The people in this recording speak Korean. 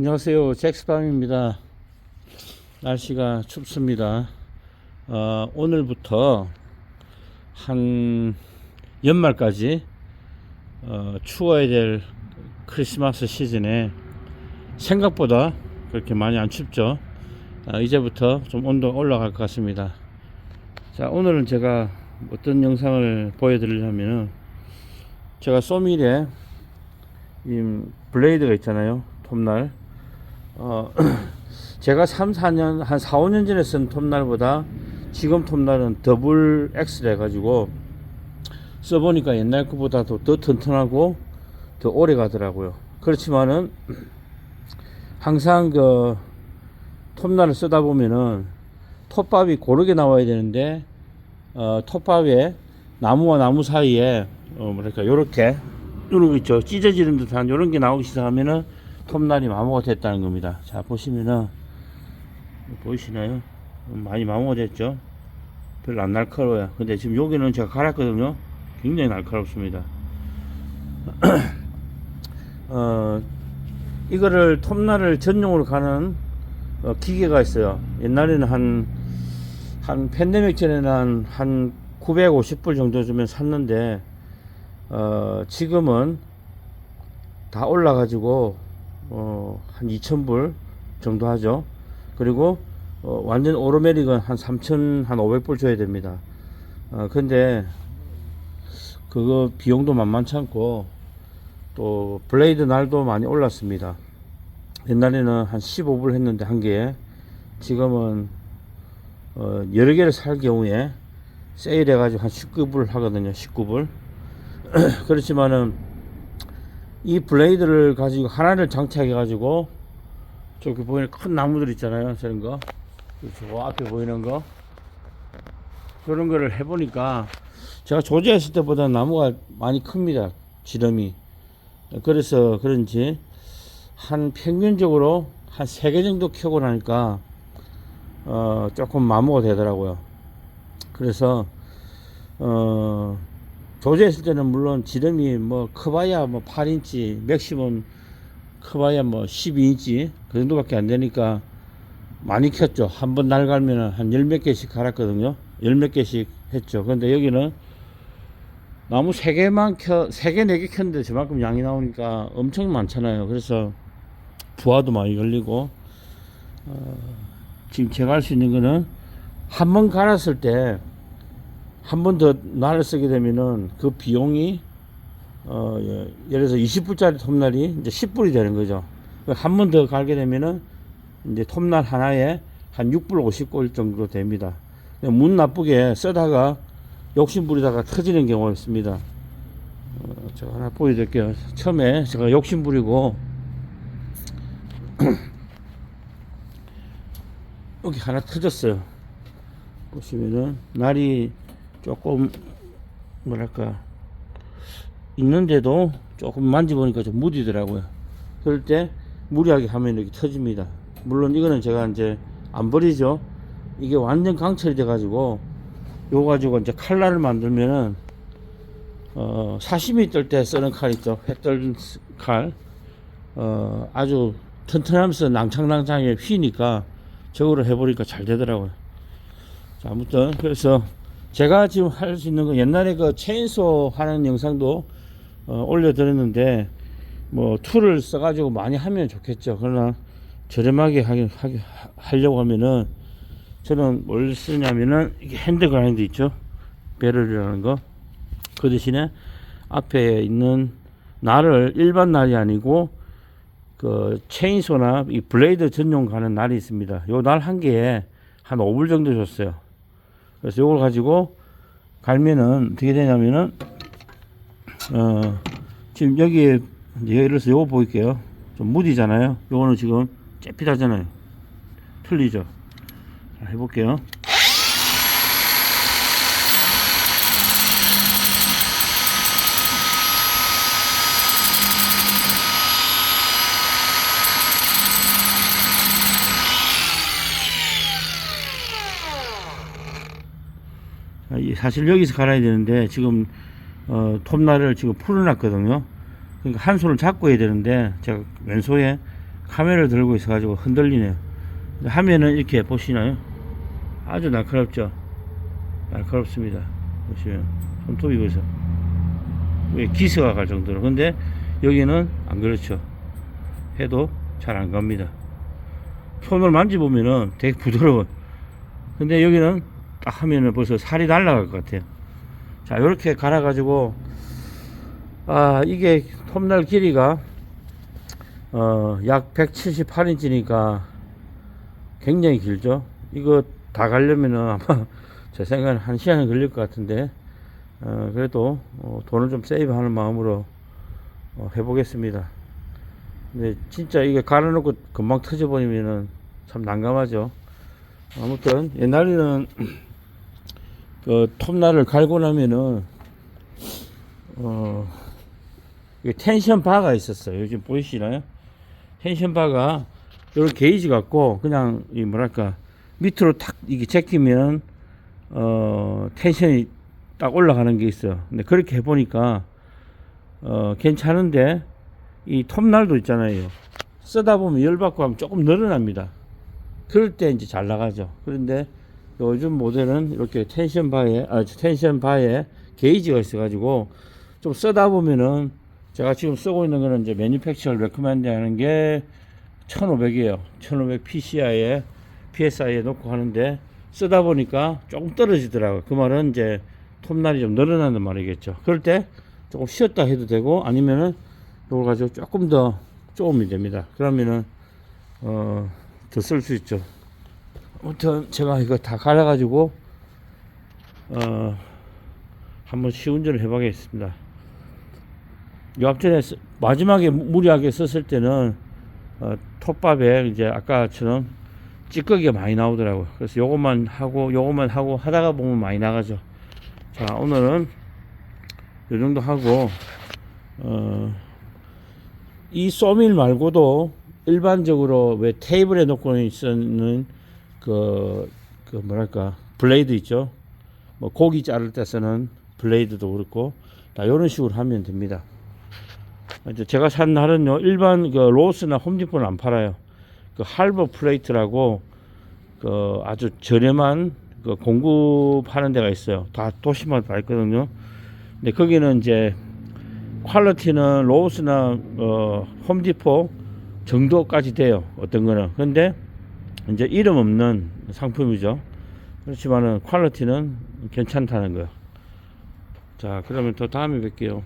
안녕하세요. 잭스밤입니다. 날씨가 춥습니다. 어, 오늘부터 한 연말까지 어, 추워야 될 크리스마스 시즌에 생각보다 그렇게 많이 안 춥죠. 어, 이제부터 좀 온도 올라갈 것 같습니다. 자, 오늘은 제가 어떤 영상을 보여드리려면은 제가 소밀에 이 블레이드가 있잖아요. 톱날. 어, 제가 3, 4년, 한 4, 5년 전에 쓴 톱날보다 지금 톱날은 더블 X를 해가지고 써보니까 옛날 것보다도 더 튼튼하고 더 오래 가더라고요. 그렇지만은 항상 그 톱날을 쓰다 보면은 톱밥이 고르게 나와야 되는데 어, 톱밥에 나무와 나무 사이에 어, 뭐랄까 요렇게 요런 거 있죠 찢어지는 듯한 요런 게 나오기 시작하면은 톱날이 마모가 됐다는 겁니다. 자 보시면은 보이시나요? 많이 마모가 됐죠? 별로 안 날카로워요. 근데 지금 여기는 제가 갈았거든요. 굉장히 날카롭습니다. 어 이거를 톱날을 전용으로 가는 어, 기계가 있어요. 옛날에는 한 한 팬데믹 전에는 한, 한 950불 정도 주면 샀는데 어, 지금은 다 올라가지고 어, 한 2,000불 정도 하죠. 그리고 어, 완전 오르메릭은 한 3,000, 한 500불 줘야 됩니다. 어, 근데 그거 비용도 만만치 않고 또 블레이드 날도 많이 올랐습니다. 옛날에는 한 15불 했는데 한 개에 지금은 어, 여러 개를 살 경우에 세일해 가지고 한 19불 하거든요. 19불. 그렇지만은 이 블레이드를 가지고 하나를 장착해 가지고 저기 보이는 큰 나무들 있잖아요. 저런 거. 저 앞에 보이는 거. 그런 거를 해 보니까 제가 조제했을 때보다 나무가 많이 큽니다. 지름이. 그래서 그런지 한 평균적으로 한 세 개 정도 켜고 나니까 어, 조금 마모가 되더라고요. 그래서, 어, 조제했을 때는 물론 지름이 뭐 커봐야 뭐 8인치, 맥시멈 커봐야 뭐 12인치 그 정도밖에 안 되니까 많이 켰죠. 한 번 날 갈면은 한열 몇 개씩 갈았거든요. 열 몇 개씩 했죠. 근데 여기는 나무 세 개만 켜, 세 개, 네 개 켰는데 저만큼 양이 나오니까 엄청 많잖아요. 그래서 부하도 많이 걸리고, 어, 지금 제가 할 수 있는 거는 한 번 갈았을 때 한 번 더 날을 쓰게 되면은 그 비용이 어, 예, 예를 들어서 20불짜리 톱날이 이제 10불이 되는 거죠. 한 번 더 갈게 되면은 이제 톱날 하나에 한 6불 50골 정도 됩니다. 문 나쁘게 쓰다가 욕심 부리다가 터지는 경우가 있습니다. 어, 제가 하나 보여드릴게요. 처음에 제가 욕심 부리고 여기 하나 터졌어요. 보시면은 날이 조금 뭐랄까 있는데도 조금 만져보니까 좀 무디더라고요. 그럴 때 무리하게 하면 이렇게 터집니다. 물론 이거는 제가 이제 안 버리죠. 이게 완전 강철이 돼 가지고 요거 가지고 이제 칼날을 만들면은 어 사시미 뜰 때 쓰는 칼 있죠. 회떨 칼. 어 아주 튼튼하면서 낭창낭창하게 휘니까 저거를 해보니까 잘 되더라고요. 자, 아무튼 그래서 제가 지금 할 수 있는 거 옛날에 그 체인소 하는 영상도 어, 올려드렸는데 뭐 툴을 써가지고 많이 하면 좋겠죠. 그러나 저렴하게 하기, 하기, 하려고 하면은 저는 뭘 쓰냐면은 이게 핸드 그라인드 있죠. 배럴이라는 거. 그 대신에 앞에 있는 날을 일반 날이 아니고 그 체인소나 이 블레이드 전용 가는 날이 있습니다. 요 날 한 개에 한 5불 정도 줬어요. 그래서 요걸 가지고 갈면은 어떻게 되냐면은 어 지금 여기에 예를 들어서 요거 보일게요. 좀 무디잖아요. 요거는 지금 째핏하잖아요. 틀리죠. 자, 해볼게요. 사실 여기서 갈아야 되는데 지금 어, 톱날을 지금 풀어놨거든요. 그러니까 한 손을 잡고 해야 되는데 제가 왼손에 카메라를 들고 있어 가지고 흔들리네요. 근데 화면은 이렇게 보시나요? 아주 날카롭죠? 날카롭습니다. 보시면 손톱이 보세요. 왜 기스가 갈 정도로. 근데 여기는 안 그렇죠. 해도 잘 안 갑니다. 손을 만져보면은 되게 부드러워. 근데 여기는 딱 하면은 벌써 살이 날라갈 것 같아요. 자, 이렇게 갈아 가지고, 아, 이게 톱날 길이가, 어, 약 178인치니까 굉장히 길죠. 이거 다 가려면은 아마 제 생각엔 한 시간은 걸릴 것 같은데, 어, 그래도 어, 돈을 좀 세이브하는 마음으로 어, 해보겠습니다. 근데 진짜 이게 갈아놓고 금방 터져버리면은 참 난감하죠. 아무튼 옛날에는 그 톱날을 갈고 나면은 어 텐션 바가 있었어요. 요즘 보이시나요? 텐션 바가 이런 게이지 같고 그냥 이 뭐랄까 밑으로 탁 이게 제끼면 어 텐션이 딱 올라가는 게 있어요. 근데 그렇게 해보니까 어 괜찮은데 이 톱날도 있잖아요. 쓰다 보면 열받고 하면 조금 늘어납니다. 그럴 때 이제 잘 나가죠. 그런데 요즘 모델은 이렇게 텐션 바에, 아, 텐션 바에 게이지가 있어가지고 좀 쓰다 보면은 제가 지금 쓰고 있는 거는 이제 매니팩처를 레코멘드 하는 게 1500이에요. 1500 PCI에, PSI에 놓고 하는데 쓰다 보니까 조금 떨어지더라고요. 그 말은 이제 톱날이 좀 늘어나는 말이겠죠. 그럴 때 조금 쉬었다 해도 되고 아니면은 이걸 가지고 조금 더 쪼으면 됩니다. 그러면은 어, 더 쓸 수 있죠. 아무튼 제가 이거 다 갈아가지고 어, 한번 시운전을 해보겠습니다. 요 앞전에 쓰- 마지막에 무- 무리하게 썼을 때는 어, 톱밥에 이제 아까처럼 찌꺼기가 많이 나오더라고요. 그래서 요것만 하고 요것만 하고 하다가 보면 많이 나가죠. 자 오늘은 요 정도 하고 어, 이 소밀 말고도 일반적으로 왜 테이블에 놓고 있는 그, 그 뭐랄까 블레이드 있죠. 뭐 고기 자를 때 쓰는 블레이드도 그렇고 다 이런 식으로 하면 됩니다. 이제 제가 산 날은요 일반 그 로스나 홈디포는 안 팔아요. 그 할버 플레이트라고 그 아주 저렴한 그 공구파는 데가 있어요. 다 도시마다 있거든요. 근데 거기는 이제 퀄리티는 로스나 어, 홈디포 정도까지 돼요. 어떤 거는. 근데 이제 이름 없는 상품이죠. 그렇지만은 퀄리티는 괜찮다는 거예요. 자, 그러면 또 다음에 뵐게요.